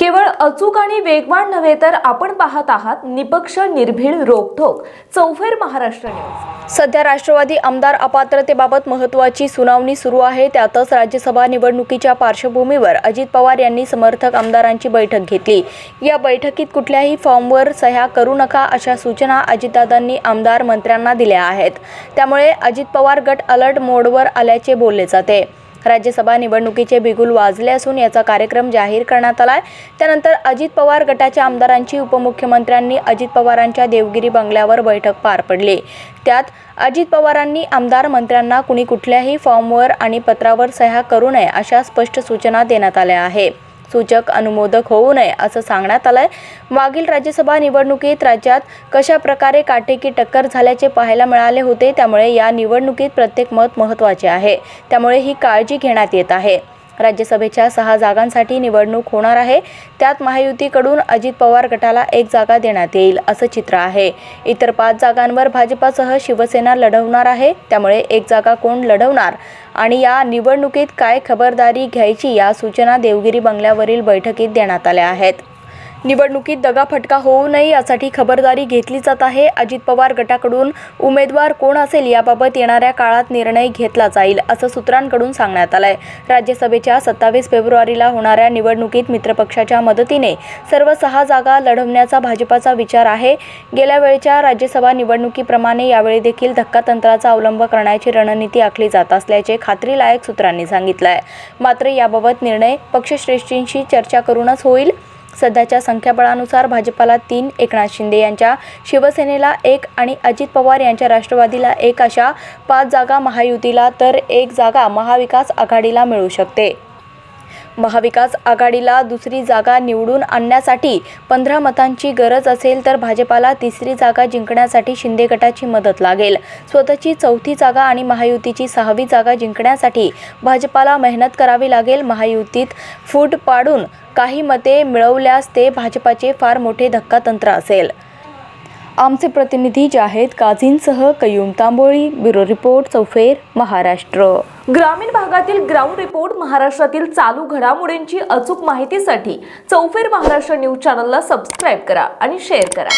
केवळ अचूक आणि वेगवान नव्हे तर आपण पाहत आहात निपक्ष निर्भीड रोखोक चौफेर महाराष्ट्र न्यूज. सध्या राष्ट्रवादी आमदार अपात्रतेबाबत महत्त्वाची सुनावणी सुरू आहे. त्यातच राज्यसभा निवडणुकीच्या पार्श्वभूमीवर अजित पवार यांनी समर्थक आमदारांची बैठक घेतली. या बैठकीत कुठल्याही फॉर्मवर सह्या करू नका अशा सूचना अजितदादांनी आमदार मंत्र्यांना दिल्या आहेत. त्यामुळे अजित पवार गट अलर्ट मोडवर आल्याचे बोलले जाते. राज्यसभा निवडणुकीचे बिगुल वाजले असून याचा कार्यक्रम जाहीर करण्यात आला आहे त्यानंतर अजित पवार गटाच्या आमदारांची उपमुख्यमंत्र्यांनी अजित पवारांच्या देवगिरी बंगल्यावर बैठक पार पडली. त्यात अजित पवारांनी आमदार मंत्र्यांना कुणी कुठल्याही फॉर्मवर आणि पत्रावर सह्या करू नये अशा स्पष्ट सूचना देण्यात आल्या आहे. सूचक अनुमोदक होऊ नये असं सांगण्यात आलंय. मागील राज्यसभा निवडणुकीत राज्यात कशा प्रकारे काटेकी टक्कर झाल्याचे पाहायला मिळाले होते त्यामुळे या निवडणुकीत प्रत्येक मत महत्त्वाचे आहे. त्यामुळे ही काळजी घेण्यात येत आहे. राज्यसभेच्या सहा जागांसाठी निवडणूक होणार आहे. त्यात महायुतीकडून अजित पवार गटाला एक जागा देण्यात येईल असं चित्र आहे. इतर पाच जागांवर भाजपासह शिवसेना लढवणार आहे त्यामुळे एक जागा कोण लढवणार? आणि या निवडणुकीत काय खबरदारी घ्यायची या सूचना देवगिरी बंगल्यावरील बैठकीत देण्यात आल्या आहेत. निवडणुकीत दगाफटका होऊ नये यासाठी खबरदारी घेतली जात आहे. अजित पवार गटाकडून उमेदवार कोण असेल याबाबत येणाऱ्या काळात निर्णय घेतला जाईल असं सूत्रांकडून सांगण्यात आलंय. राज्यसभेच्या सत्तावीस फेब्रुवारीला होणाऱ्या निवडणुकीत मित्रपक्षाच्या मदतीने सर्व सहा जागा लढवण्याचा भाजपाचा विचार आहे. गेल्या वेळच्या राज्यसभा निवडणुकीप्रमाणे यावेळी देखील धक्कातंत्राचा अवलंब करण्याची रणनीती आखली जात असल्याचे खात्रीलायक सूत्रांनी सांगितलं आहे मात्र याबाबत निर्णय पक्षश्रेष्ठींशी चर्चा करूनच होईल. सध्याच्या संख्याबळानुसार भाजपाला तीन एकनाथ शिंदे यांच्या शिवसेनेला एक आणि अजित पवार यांच्या राष्ट्रवादीला एक अशा पाच जागा महायुतीला तर एक जागा महाविकास आघाडीला मिळू शकते. महाविकास आघाडीला दुसरी जागा निवडून आणण्यासाठी पंधरा मतांची गरज असेल तर भाजपाला तिसरी जागा जिंकण्यासाठी शिंदे गटाची मदत लागेल. स्वतःची चौथी जागा आणि महायुतीची सहावी जागा जिंकण्यासाठी भाजपाला मेहनत करावी लागेल. महायुतीत फूट पाडून काही मते मिळवल्यास ते भाजपाचे फार मोठे धक्कातंत्र असेल. आमचे प्रतिनिधी जाहेद काझींसह कयूम तांबोळी ब्युरो रिपोर्ट चौफेर महाराष्ट्र. ग्रामीण भागातील ग्राउंड रिपोर्ट महाराष्ट्रातील चालू घडामोडींची अचूक माहितीसाठी चौफेर महाराष्ट्र न्यूज चॅनलला सबस्क्राईब करा आणि शेअर करा.